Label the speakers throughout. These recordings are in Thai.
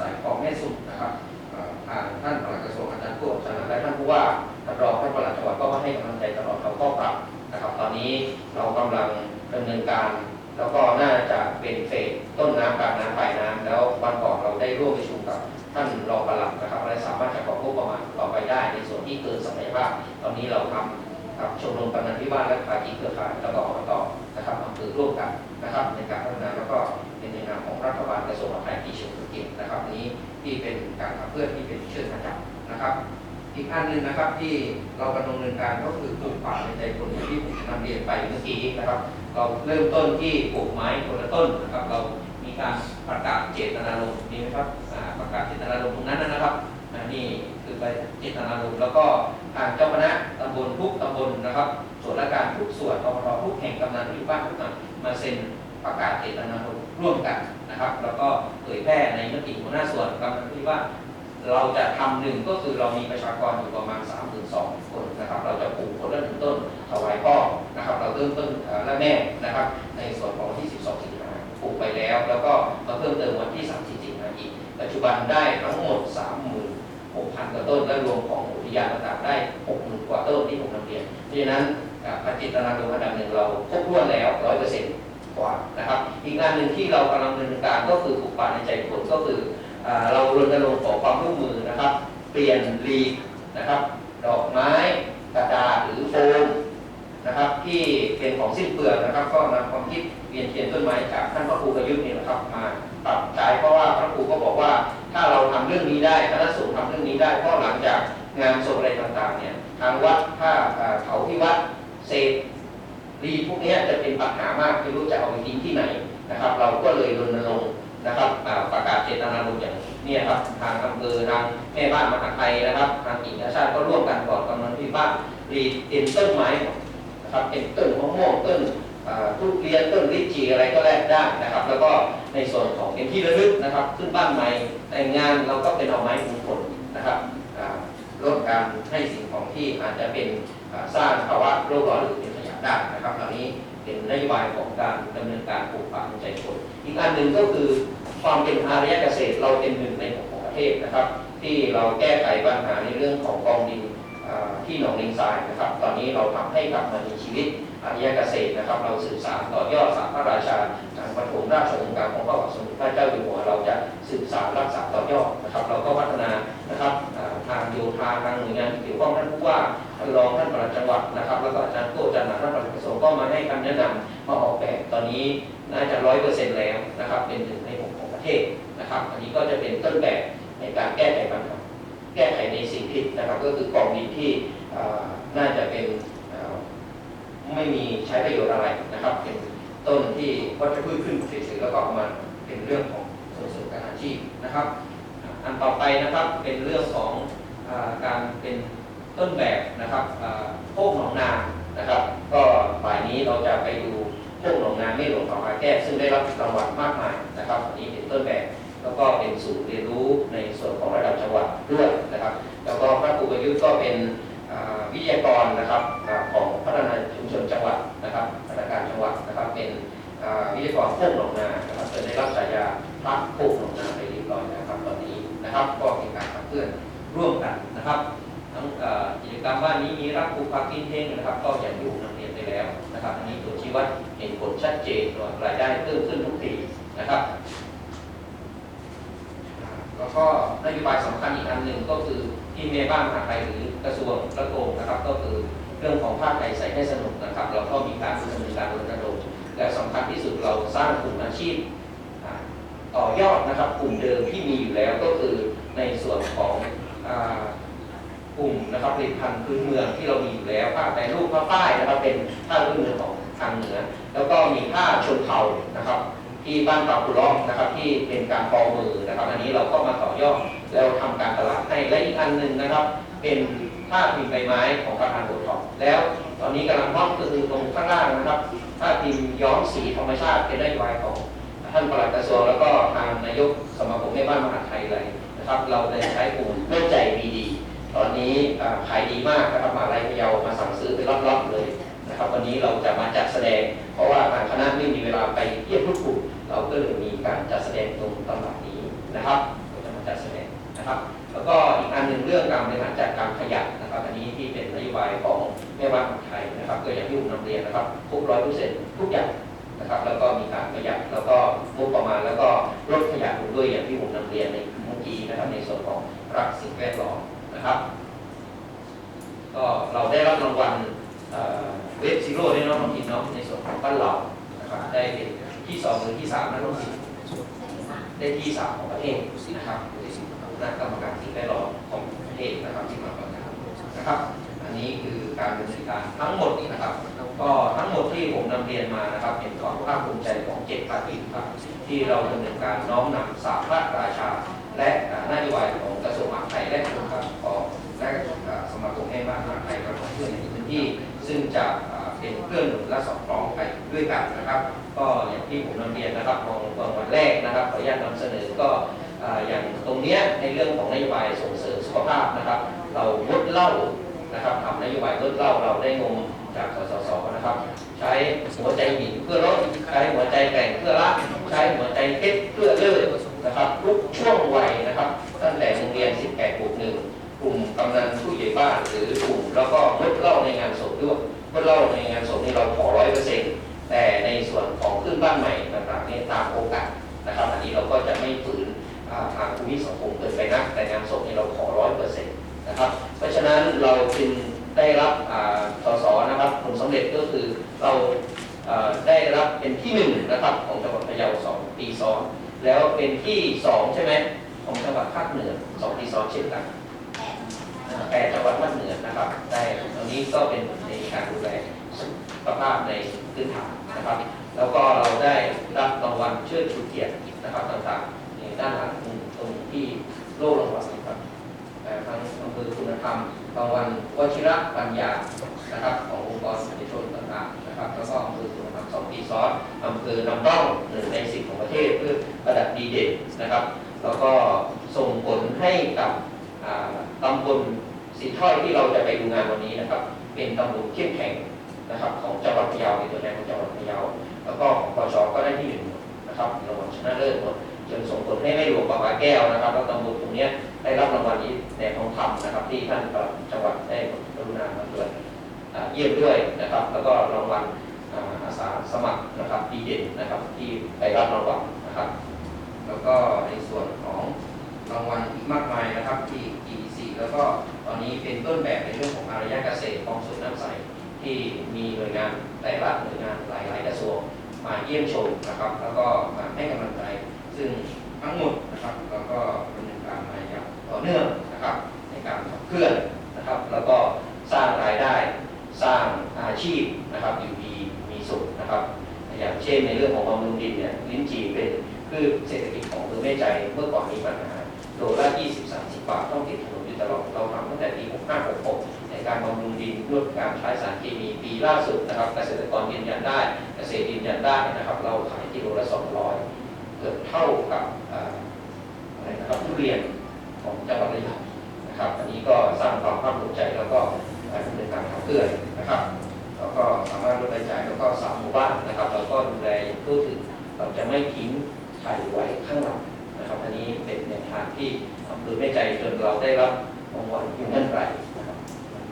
Speaker 1: สายของแม่สุดนะครับทางท่านปลัดกระทรวงอาจารย์ผู้ชนะและท่านผู้ว่าท่านรองท่านปลัดจังหวัดก็มาให้กำลังใจตลอดเราก็ปรับนะครับ ตอนนี้เรากำลังดำเนินการ แล้วก็น่าจะเป็นเฟสต้นน้ำกลางน้ำปลายน้ำแล้ววันก่อนเราได้ร่วมประชุมกับท่านรองปลัดนะครับและสามารถจะของงบประมาณต่อไปได้ ในส่วนที่เกินศักยภาพตอนนี้เราทำกับชมรมกำนันที่บ้านและภาคีเครือข่ายแล้วก็อบตนะครับอำเภอร่วมกันนะครับในการพัฒนาแล้วก็เป็นในนามของรัฐบาลกระทรวงมหาดไทย ที่เชิงธุรกิจนะครับนี้ที่เป็นการขับเคลื่อนที่เป็นเชิงขจับนะครับ อีกอันหนึ่งนะครับที่เรากำลังดำเนินการก็คือปลูกป่าในใจคนที่ผมนำเรียนไปเมื่อกี้นะครับ เราเริ่มต้นที่ปลูกไม้คนละต้นนะครับ เรามีการประกาศเจตนารมณ์นี่ไหมครับประกาศเจตนารมณ์ตรงนั้นนะครับนี่คือไปเจตนารมณ์แล้วก็ทางเจ้าคณะตำบลทุกตำบลนะครับ ส่วนราชการทุกส่วนอบตทุกแห่งกำนันทุกบ้านทุกหลังมาเซ็นประกาศเจตนารมณ์ร่วมกัน นะครับ แล้วก็เผยแพร่ในมติหัวหน้าส่วนกำนันที่ว่าเราจะทำหนึ่งก็คือเรามีประชากรอยู่ประมาณ 3 2 0 0 0 คนนะครับ เราจะปลูกคนละหนึ่งต้นถวายพ่อนะครับ เราเริ่มต้นและแม่นะครับ ในส่วนของวันที่ 12 สิงหาปลูกไปแล้ว แล้วก็มาเพิ่มเติมวันที่ 30 สิงหาอีก ปัจจุบันได้ทั้งหมด 36,000 กว่าต้นและรวมของอุทยานต่างๆได้ 60,000 กว่าต้นที่ผมนำเรียนเพราะฉะนั้นอ่าปฏิตนารมณ์อันดับหนึ่งเราครบถ้วนแล้ว 100% กว่านะครับ อีกงานหนึ่งที่เรากำลังดำเนินการก็คือปลูกป่าในใจคนก็คืออเรารณรงค์ขอความร่วมมือนะครับ เปลี่ยนลีนะครับ ดอกไม้กระดาษหรือโฟมนะครับ ที่เป็นของสิ้นเปลืองนะครับ ก็นำความคิดเปลี่ยนเทียนต้นไม้จากท่านพระครูประยุทธ์เนี่ยนะครับ มาปรับใช้เพราะว่าพระครูก็บอกว่า ถ้าเราทำเรื่องนี้ได้คณะสงฆ์ทำเรื่องนี้ได้เพราะหลังจากงานศพอะไรต่างๆเนี่ยทางวัดถ้าอ่าเขาที่วัดเศษ รีพวกนี้จะเป็นปัญหามากไม่รู้จะเอาไปทิ้งที่ไหนนะครับ เราก็เลยรณรงค์นะครับประกาศเจตนารมณ์อย่างนี้ครับทางอำเภอทางแม่บ้านมหาไทยนะครับ ทางกิ่งชาติก็ร่วมกันก่อนกำนันที่บ้านรีเป็นต้นไม้หมนะครับเป็นต้นมะม่วงต้นทุเรียนต้นลิจีอะไรก็แลกได้นะครับ แล้วก็ในส่วนของเป็นที่ระลึกนะครับ ขึ้นบ้านใหม่แต่งงานเราก็เป็นเอาไม้มงคลนะครับอ่าลดการให้สิ่งของที่อาจจะเป็นสร้างภาวะโลกร้อนหรือเป็น ด้นะครับเหล่านี้เป็นนโยบายของการดำเนินการปลูกป่าในใจคนอีกอันหนึ่งก็คือความเป็นอารยเกษตรเราเป็นหนึ่งในของประเทศนะครับ ที่เราแก้ไขปัญหาในเรื่องของกองดินที่หนองเลงทรายนะครับ ตอนนี้เราทำให้กลับมามีชีวิตอารยเกษตรนะครับ เราสื่อสารต่อยอดสามพระราชาทางปฐมราชโองการของพระบาทสมเด็จพระเจ้าอยู่หัวเรา รองท่านปลัดจังหวัดนะครับ แล้วก็อาจารย์โก้อาจารย์หนาท่านปลัดกระทรวงก็มาให้คำแนะนำมาออกแบบตอนนี้น่าจะร้อยเปอร์เซ็นต์แล้วนะครับ เป็นหนึ่งในหกของประเทศนะครับ อันนี้ก็จะเป็นต้นแบบในการแก้ไขปัญหาแก้ไขในสิ่งที่นะครับ ก็คือกองดินที่น่าจะเป็นไม่มีใช้ประโยชน์อะไรนะครับ เป็นต้นที่วัชพืชขึ้นเฉยๆแล้วก็เอามาเป็นเรื่องของส่งเสริมการอาชีพนะครับ อันต่อไปนะครับเป็นเรื่องของอการเป็น ต้นแบบนะครับอ่าโคกหนองนานะครับ ก็ฝ่ายนี้เราจะไปดูพวกโรงงาไม่หลวงของอาแก้ซึ่งได้รับรางวัลมากมายนะครับอันนี้เป็นต้นแบบแล้วก็เป็นศูนย์เรียนรู้ในส่วนของระดับจังหวัดด้วยนะครับ แล้วก็พระครูประยุทธ์ก็เป็นวิทยากรนะครับของพัฒนาชุมชนจังหวัดนะครับพัฒนาการจังหวัดนะครับ เป็นวิทยากรพวกหนองนานะครับจนได้รับฉายาพระพวกหนองนาไปเรียบร้อยนะครับตอนนี้นะครับก็เป็นการขับเคลื่อนร่วมกันนะครับ กิจกรรมบ้านนี้มีรักปลูกผักกินเองนะครับ ก็อย่างอยู่นำเรียนไปแล้วนะครับอันนี้ตัวชี้วัดเห็นผลชัดเจนว่ารายได้เพิ่มขึ้นทุกปีนะครับ แล้วก็นโยบายสำคัญอีกอันหนึ่งก็คือที่เมบ้านมหาไทยหรือกระทรวงกระโกงนะครับ ก็คือเรื่องของภาคไทยใส่ให้สนุกนะครับ เราก็มีการดำเนินการรณรงค์และสำคัญที่สุดเราสร้างกลุ่มอาชีพต่อยอดนะครับกลุ่มเดิมที่มีอยู่แล้วก็คือในส่วนของอ่า กลุ่มนะครับผลิตภัณฑ์พื้นเมืองที่เรามีอยู่แล้วผ้าแต่รูปผ้าป้ายนะครับเป็นผ้าพื้นเมืองของทางเหนือ แล้วก็มีผ้าชนเผ่านะครับ ที่บ้านปากกุล้อมนะครับ ที่เป็นการทอมือนะครับ อันนี้เราก็มาต่อยอดแล้วทำการตลาดให้และอีกอันหนึ่งนะครับ เป็นผ้าพิมพ์ใบไม้ของประธานบททองแล้วตอนนี้กำลังฮอตก็คือตรงข้างล่างนะครับผ้าพิมพ์ย้อมสีธรรมชาติเป็นนโยบายของท่านปลัดกระทรวงแล้วก็ทางนายกสมาคมแม่บ้านมหาไทยเลยนะครับ เราได้ใช้กลุ่มร่วมใจมีดี ตอนนี้ขายดีมากนะครับมาลายพยาวมาสั่งซื้อเป็นรอบๆเลยนะครับ วันนี้เราจะมาจัดแสดง เพราะว่าทางคณะไม่มีเวลาไปเยี่ยมทุกกลุ่มเราก็เลยมีการจัดแสดงตรงตลาดนี้นะครับก็จะมาจัดแสดงนะครับ แล้วก็อีกอันหนึ่งเรื่องการบริหารจัดการขยะนะครับ อันนี้ที่เป็นนโยบายของแม่บ้านไทยนะครับก็อย่างที่ผมนำเรียนนะครับครบร้อยเปอร์เซ็นต์ทุกอย่างนะครับ แล้วก็มีการขระยัดแล้วก็งบประมาณแล้วก็ลดขยะลด้วยอย่างที่ผมนำเรียนในเมื่อกี้นะครับในส่วนของรักสิ่งแวดล้อม นะครับ ก็เราได้รับรางวัลเวฟซีโร่ได้เน้องน้องอินเนาะในส่วนของบ้านเรานะครับได้ที่สองหรือที่สามนะน้องอินได้ที่สามของประเทศนะครับคณะกรรมการสิ่งแวดล้อมของประเทศนะครับที่มาประกาศนะครับ อันนี้คือการดำเนินการทั้งหมดนี่นะครับก็ทั้งหมดที่ผมนำเรียนมานะครับเป็นความภาคภูมิใจของเจ็ดภาคีครับที่เราดำเนินการน้อมนำสาพระราชา และนโยบายของกระทรวงมหาดไทยและกรม การปกครองและสมาคมแห่งบ้านมาดไทยกระทรวงเพื่อนในพื้นที่ ซึ่งจะเป็นเพื่อนหนุนและสอดคล้องไปด้วยกันนะครับ ก็อย่างที่ผมนำเรียนนะครับของวันแรกนะครับขออนุญาตนำเสนอก็อย่างตรงเนี้ยในเรื่องของนโยบายส่งเสริมสุขภาพนะครับ เรางดเหล้านะครับทำนโยบายลดเหล้าเราได้งมจากสสสนะครับ ใช้หัวใจหญิงเพื่อลดใช้หัวใจแกร่งเพื่อละ ใช้หัวใจเพชรเพื่อเลิศนะครับทุกช่วงวัยนะครับ ตั้งแต่ำนันผู้ใหญ่บ้านหรือกลุ่มแล้วก็ลดเล้าในงานศพด้วยลดเล้าในงานศพนี่เราขอร้อยเปอร์เซ็นต์แต่ในส่วนของขึ้นบ้านใหม่ต่างๆนี่ตามโอกาสนะครับอันนี้เราก็จะไม่ฝืนทางภูมิสังคมเกินไปนักแต่งานศพนี่เราขอร้อยเปอร์เซ็นต์นะครับเพราะฉะนั้นเราจึงได้รับสสนะครับผลสำเร็จก็คือเราได้รับเป็นที่หนึ่งนะครับของจังหวัดพะเยาสองปีซ้อนแล้วเป็นที่สองใช่ไหมของจังหวัดภาคเหนือสองปีซ้อนเช่นกัน แปดจังหวัดภาคเหนือนะครับได้ตรงนี้ก็เป็นในการดูแลสุขภาพในพื้นฐานนะครับ แล้วก็เราได้รับรางวัลเชิดชูเกียรตินะครับต่างๆในด้านหลังตรงที่โล่รางวัลนะครับทั้งอำเภอคุณธรรมรางวัลวชิระปัญญานะครับขององค์กรเอกชนต่างๆนะครับแล้วก็อำเภอคุณธรรมสองปีซ้อนอำเภอนำร่องหนึ่งในสิบของประเทศเพื่อระดับดีเด่นนะครับ แล้วก็ส่งผลให้กับตำบล สีถ้อยที่เราจะไปดูงานวันนี้นะครับ เป็นตำบลเข้มแข็งนะครับ ของจังหวัดพะเยาเป็นตัวแทนของจังหวัดพะเยาแล้วก็ของปชก็ได้ที่หนึ่งนะครับรางวัลชนะเลิศหมดจนส่งผลให้แม่หลวงปากาแก้วนะครับแล้วตำบลตรงนี้ได้รับรางวัลนี้ในทองคำนะครับ ที่ท่านประจังหวัดได้กรุณามาตรวจเยี่ยมด้วยนะครับ แล้วก็รางวัลอาสาสมัครนะครับดีเด่นนะครับที่ไปรับรางวัลนะครับ แล้วก็ในส่วนของรางวัลอีกมากมายนะครับที่ EDC แล้วก็ อนนี้เป็นต้นแบบในเรื่องของอารยะเกษตรกองสุนน้ำใสที่มีหน่วยงานแต่ละหน่วยงานหลาย ๆ กระทรวงมาเยี่ยมชมนะครับ แล้วก็มาให้กำลังใจ ซึ่งทั้งหมดนะครับเราก็ดำเนินการมาอย่างต่อเนื่องนะครับในการขับเคลื่อนนะครับ แล้วก็สร้างรายได้สร้างอาชีพนะครับอยู่ดีมีสุขนะครับอย่างเช่นในเรื่องของบำรุงดินเนี่ยลิ้นจี่เป็นพืชเศรษฐกิจของอำเภอแม่ใจเมื่อก่อนมีปัญหาโลละ20 30 บาทต้องติดถนน ลอดเราทำตั้งแต่ปี 65 66 ในการบำรุงดินลดการใช้สารเคมีปีล่าสุดนะครับเกษตรกรยืนยันได้ เกษตรยืนยันได้นะครับ เราขายกิโลละ 200 เกือบเท่ากับอะไรนะครับทุเรียนของจังหวัดระยองนะครับ อันนี้ก็สร้างความภาคภูมิใจแล้วก็ดำเนินการขับเคลื่อนนะครับแล้วก็สามารถลดรายจ่ายแล้วก็สามหมู่บ้านนะครับเราก็ดูแลอย่างทั่วถึงเราจะไม่ทิ้งใครไว้ข้างหลังนะครับ อันนี้เป็นแนวทางที่อำเภอแม่ใจจนเราได้รับ รางวัลยูนันไรนครับ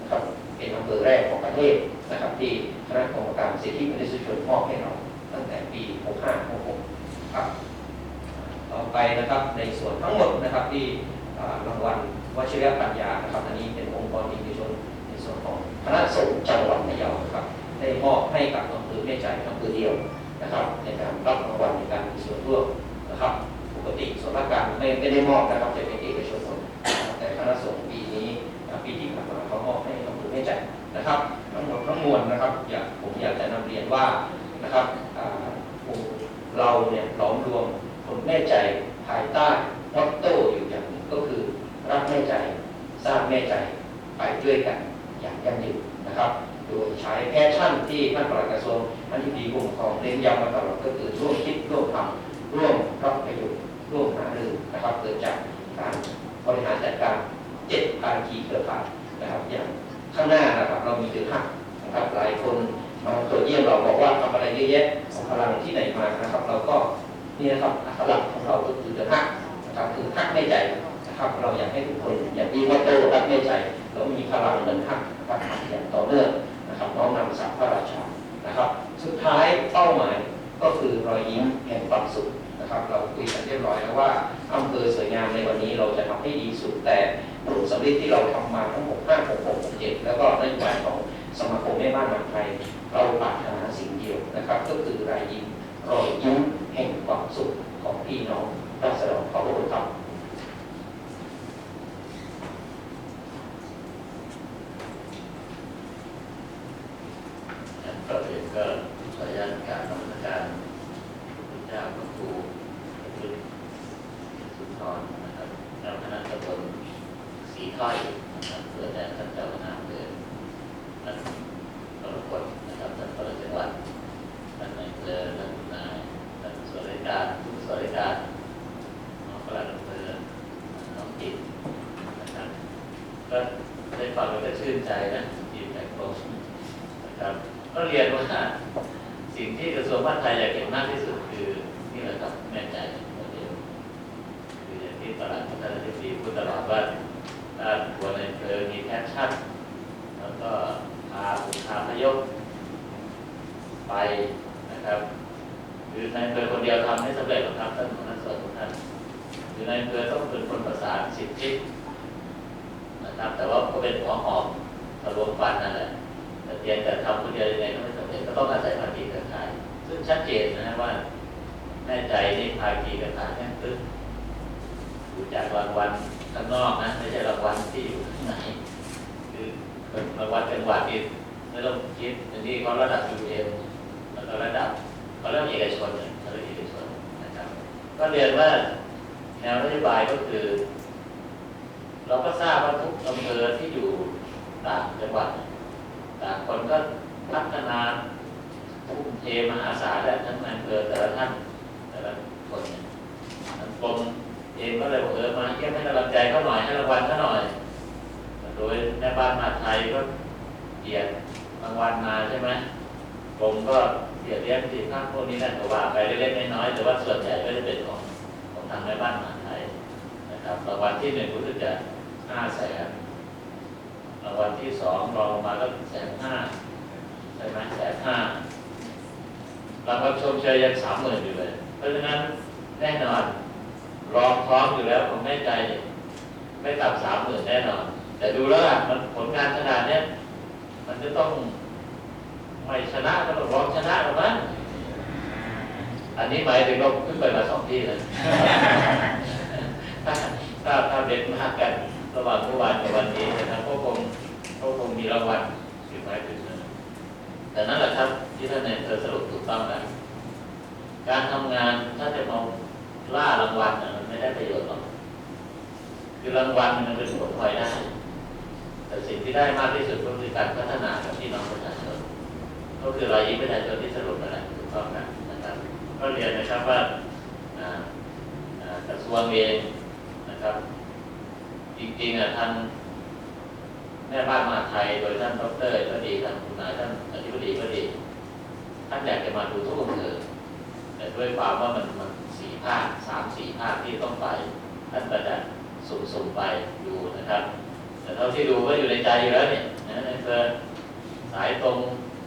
Speaker 1: นะครับเป็นอำเภอแรกของประเทศนะครับ ที่คณะกรรมการสิทธิมนุษยชนมอบให้เราตั้งแต่ปี 6566ครับต่อไปนะครับในส่วนทั้งหมดนะครับที่รางวัลวชิรปัญญานะครับอันนี้เป็นองค์กรเอกชนในส่วนของคณะสงฆ์จังหวัดพะเยาครับได้มอบให้กับอำเภอแม่ใจอำเภอเดียวนะครับ ในการรับรางวัลในการมีส่วนร่วมนะครับ ปกติส่วนราชการไม่ได้มอบนะครับจะเป็นเอกชนแต่คณะสงฆ์ แม่ใจนะครับทั้งหมดทั้งมวลนะครับอยากผมอยากจะนำเรียนว่านะครับเราเนี่ยหลอมรวมคนแม่ใจภายใต้มอตโต้อยู่อย่างหนึ่งก็คือ รักแม่ใจสร้างแม่ใจไปด้วยกันอย่างยั่งยืนนะครับ โดยใช้แพชชั่นที่ท่านปลัดกระทรวงท่านที่ดีกรมของเน้นย้ำมาตลอดก็คือร่วมคิด ว่าอำเภอสวยงามในวันนี้เราจะทำให้ดีสุดแต่ผลสำเร็จที่เราทำมาทั้งหมด5 6 6 6 7แล้วก็นโยบายของสมาคมแม่บ้านมหาไทย เราปรารถนาสิ่งเดียวนะครับ ก็คือรายยิ้มรอยยิ้มแห่งความสุขของพี่น้องราษฎรขอบคุณครับ
Speaker 2: ก่อนอื่นก็ขออนุญาตกรารนมัสการพระเจ้าพระครูพระพุทธสุนทรนะครับเจ้าคณะตำบล สีถ้อยนะครับเพื่อแทนท่านเจ้าคณะอำเภอท่านกรกฎนะครับท่านปลัดจังหวัดท่านนายอำเภอท่านนายท่านส่วนราชการทุกส่วนราชการน้องปลัดอำเภอน้องจิตนะครับก็ได้ฟังแล้วก็ชื่นใจนะที่แต่งโปรนะครับ ก็เรียนว่าสิ่งที่กระทรวงมหาดไทยอยากเห็นมากที่สุดคือนี่แหละครับแม่ใจโมเดลคืออย่างที่ตลาดพัฒนาธิบดีพูดตลอดว่าถ้าหัวในอำเภอมีแพชชั่น แล้วก็พาบุคคาพยพไปนะครับคือในอำเภอคนเดียวทำไม่สำเร็จหรอกครับท่านหัวหน้าส่วนทุกท่านคือในอำเภอต้องเป็นคนประสานสิทธินะครับ แต่ว่าก็เป็นหัวหอมทะลวงฟันนั่นแหละ แต่เพียงแต่ทำคนเดียวยังไงก็ไม่สำเร็จก็ต้องอาศัยภาคีเครือข่าย ซึ่งชัดเจนนะฮะว่าแน่ใจนี่ภาคีเครือข่ายแน่นตึ้งดูจากรางวัลข้างนอกนะไม่ใช่รางวัลที่อยู่ข้างในคือรางวัลจังหวัดนี่ไม่ต้องคิดอันนี้เขาระดับ UN แล้วก็ระดับเขาเรียกเอกชนเนี่ยเขาเรียกเอกชนนะครับก็เรียนว่าแนวนโยบายก็คือ เราก็ทราบว่าทุกอำเภอที่อยู่ต่างจังหวัดต่างคนก็พัฒนาทุ่มเทมหาศาลและทั้งอำเภอแต่ละท่านแต่ละคนเนี่ยทางกรมเองก็เลยบอกเออมาเยี่ยมให้กำลังใจเขาหน่อยให้รางวัลเขาหน่อย โดยแม่บ้านมหาไทยก็ กียรติรางวัลมาใช่ไหมกรมก็เกียรติเลี้ยงที่ภาคพวกนี้นั่นก็ว่าไปเล็กๆน้อยๆแต่ว่าส่วนใหญ่ก็จะเป็นของของทางแม่บ้านมหาไทยนะครับรางวัลที่หนึ่งก็จะห้าแสนรางวัลที่สองรองลงมาก็แสนห้าใช่ไหมแสนห้ารางวัลชมเชยยังสามหมื่นอยู่เลย เพราะฉะนั้นแน่นอนรองพร้อมอยู่แล้วผมแน่ใจ ไม่ต่ำสามหมื่นแน่นอน แต่ดูแล้วล่ะมันผลงานขนาดเนี้ย มันจะต้องไม่ชนะก็ต้องรองชนะหรือมั้งอันนี้หมายถึงเราขึ้นไปมาสองที่เลยถ้าถ้าถ้าเด็ดมากกันระหว่างเมื่อวานกับวันนี้นะครับก็คงก็คงมีรางวัลอยู่ไม้ถึงนั้นแต่นั่นแหละครับที่ท่านในายอำเธอสรุปถูกต้องแล้วการทำงานถ้าจะมาล่ารางวัลน่ะมันไม่ได้ประโยชน์หรอกคือรางวัลมันเป็นผลพลอยได้ แต่สิ่งที่ได้มากที่สุดก็คือการพัฒนากับพี่น้องประชาชนก็คือรอยยิ้มประชาชนที่สรุปนั่นแหละถูกต้องกันนะครับก็เรียนนะครับว่าอ่าอ่ากระทรวงเองนะครับ จริงๆอะท่านแม่บ้านมหาไทยโดยท่านดรก็ดีท่านคุณนายท่านอธิบดีก็ดีท่านอยากจะมาดูทุกอำเภอแต่ด้วยความว่ามันมันสี่ภาคสามสี่ภาคที่ต้องไป ท่านก็จะสุ่มๆไปดูนะครับ แต่เท่าที่ดูก็อยู่ในใจอยู่แล้วเนี่ยนะในอำเภอสายตรง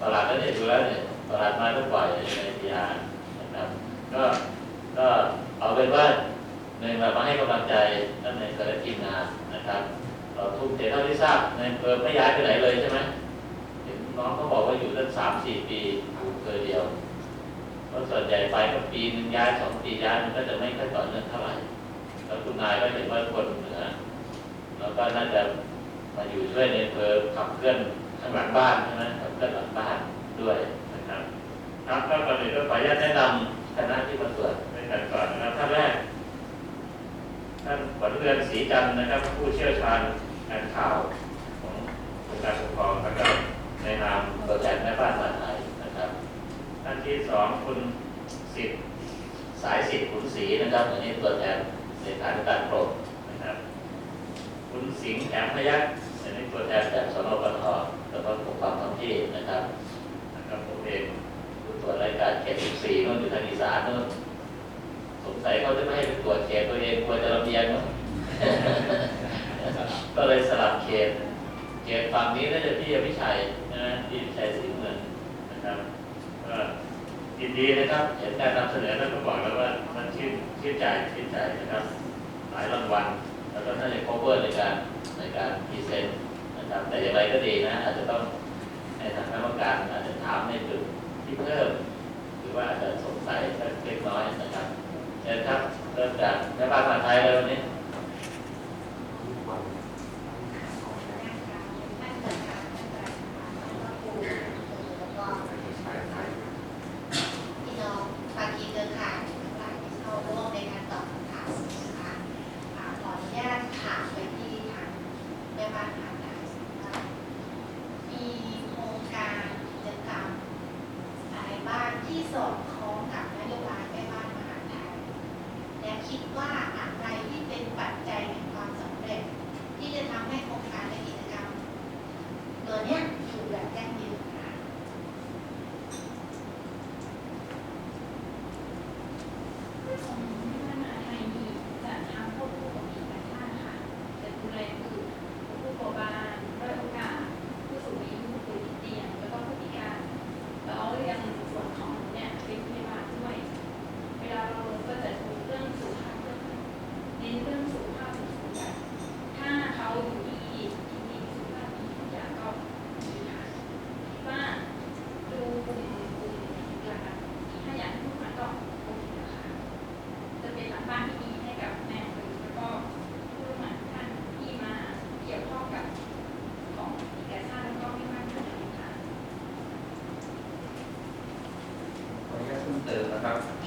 Speaker 2: ตลาดก็เนี่ยดูแล้วเนี่ยตลาดมาก็ปล่อยในพีอาร์นะครับ ก็ก็เอาเป็นว่าหนึ่งเรามาให้กำลังใจท่านในคณะทีมงานนะครับ เราทุ่มเทเท่าที่ทราบในอำเภอไม่ย้ายไปไหนเลยใช่ไหมเห็นน้องเขาบอกว่าอยู่ตั้งสามสี่ปีอยู่เภอเดียวเพราะส่วนใหญ่ไปก็ปีหนึ่งย้ายสองปีย้ายมันก็จะไม่ค่อยต่อเนื่องเท่าไหร่แล้วคุณนายก็เห็นว่าคนเหนือ แล้วก็น่าจะมาอยู่ช่วยในอำเภอขับเคลื่อนข้างหลังบ้านใช่ไหมขับเคลื่อนหลังบ้านด้วยนะครับครับก็ก่อนอื่นก็ขออนุญาตแนะนำคณะที่มาตรวจด้วยกันก่อนนะครับท่านแรกท่านขวัญเรือนศรีจันทร์นะครับ ผู้เชี่ยวชาญการข่าวของกรมการปกครองแล้วก็ในนามตัวแทนแม่บ้านมาไทยนะครับท่านที่สองคุณสิทธิ์สายสิทธิ์ขุนศรีนะครับอันนี้ตัวแทนในฐานการโปรด คุณสิงห์แถมพยักอันนตัวแทนจากสนปทแล้วก็ปกความท้องที่นะครับนะครับผมเองผู้ตรวจรายการเขต14นู่นอยู่ทางอีสานนู่นสงสัยเขาจะไม่ให้ไปตรวจเขตตัวเองควรจะรำเอียงมั้งก็เลยสลับเขตเขตฝั่งนี้น่าจะพี่พิชัยนะที่พิชัยสีเงินนะครับก็ยินดีนะครับเห็นการนำเสนอแล้วก็บอกแล้วว่ามันชื่นชื่นใจชื่นใจนะครับ หลายรางวัล แล้วก็น่าจะ cover ในการในการพรีเซนต์นะครับแต่อย่างไรก็ดีนะ อาจจะต้องให้ทางคณะกรรมการอาจจะถามในจุดที่เพิ่ม หรือว่าอาจจะสงสัยเล็กน้อยนะครับเชิญครับเริ่มจากแม่บ้านมาไทยเล้ว
Speaker 3: วันนี้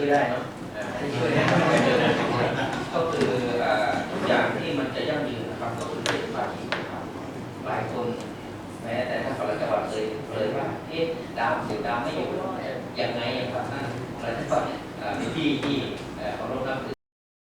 Speaker 4: ช่วได้
Speaker 1: เนาะ